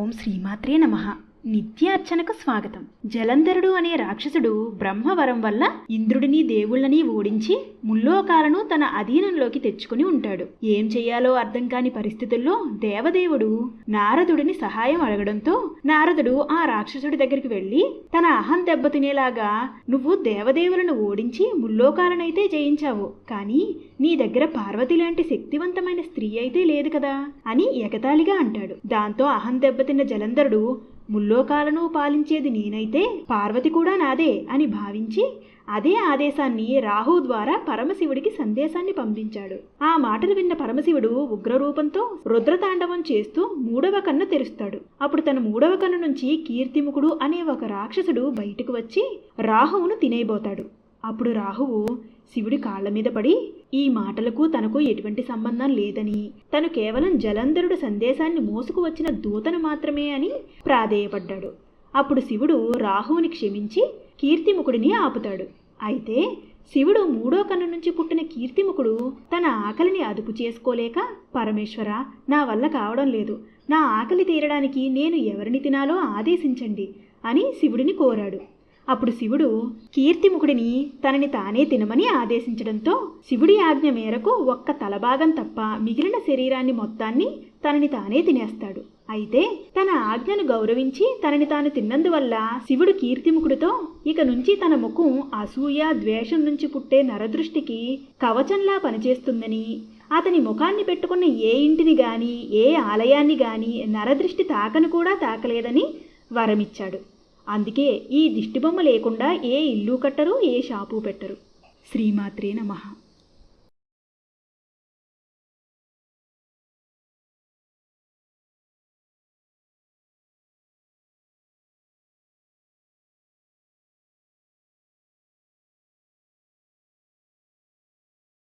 ఓం శ్రీమాత్రే నమ. నిత్యార్చనకు స్వాగతం. జలంధరుడు అనే రాక్షసుడు బ్రహ్మవరం వల్ల ఇంద్రుడిని దేవుళ్ళని ఓడించి ముల్లోకాలను తన అధీనంలోకి తెచ్చుకుని ఉంటాడు. ఏం చెయ్యాలో అర్థం కాని పరిస్థితుల్లో దేవదేవుడు నారదుడిని సహాయం అడగడంతో నారదుడు ఆ రాక్షసుడి దగ్గరికి వెళ్ళి తన అహం దెబ్బతినేలాగా నువ్వు దేవదేవులను ఓడించి ముల్లోకాలనైతే జయించావు. కానీ నీ దగ్గర పార్వతి లాంటి శక్తివంతమైన స్త్రీ అయితే లేదు కదా అని ఎగతాళిగా అంటాడు. దాంతో అహం దెబ్బతిన్న జలంధరుడు ముల్లోకాలను పాలించేది నేనైతే పార్వతి కూడా నాదే అని భావించి అదే ఆదేశాన్ని రాహు ద్వారా పరమశివుడికి సందేశాన్ని పంపించాడు. ఆ మాటలు విన్న పరమశివుడు ఉగ్రరూపంతో రుద్రతాండవం చేస్తూ మూడవ కన్ను తెరుస్తాడు. అప్పుడు తన మూడవ కన్ను నుంచి కీర్తిముఖుడు అనే ఒక రాక్షసుడు బయటకు వచ్చి రాహువును తినేయబోతాడు. అప్పుడు రాహువు శివుడి కాళ్ళ మీద పడి ఈ మాటలకు తనకు ఎటువంటి సంబంధం లేదని. తను కేవలం జలంధరుడు సందేశాన్ని మోసుకు వచ్చిన దూతను మాత్రమే అని ప్రాధేయపడ్డాడు. అప్పుడు శివుడు రాహువుని క్షమించి కీర్తిముఖుడిని ఆపుతాడు. అయితే శివుడు మూడో కన్ను నుంచి పుట్టిన కీర్తిముఖుడు తన ఆకలిని అదుపు చేసుకోలేక పరమేశ్వర నా వల్ల కావడం లేదు. నా ఆకలి తీరడానికి నేను ఎవరిని తినాలో ఆదేశించండి అని శివుడిని కోరాడు. అప్పుడు శివుడు కీర్తిముఖుడిని తనని తానే తినమని ఆదేశించడంతో శివుడి ఆజ్ఞ మేరకు ఒక్క తలభాగం తప్ప మిగిలిన శరీరాన్ని మొత్తాన్ని తనని తానే తినేస్తాడు. అయితే తన ఆజ్ఞను గౌరవించి తనని తాను తిన్నందువల్ల శివుడు కీర్తిముఖుడితో ఇక నుంచి తన ముఖం అసూయ ద్వేషం నుంచి పుట్టే నరదృష్టికి కవచంలా పనిచేస్తుందని అతని ముఖాన్ని పెట్టుకున్న ఏ ఇంటిని గాని ఏ ఆలయాన్ని గాని నరదృష్టి తాకను కూడా తాకలేదని వరమిచ్చాడు. అందుకే ఈ దిష్టిబొమ్మ లేకుండా ఏ ఇల్లు కట్టరు ఏ షాపు పెట్టరు. శ్రీమాత్రే నమః.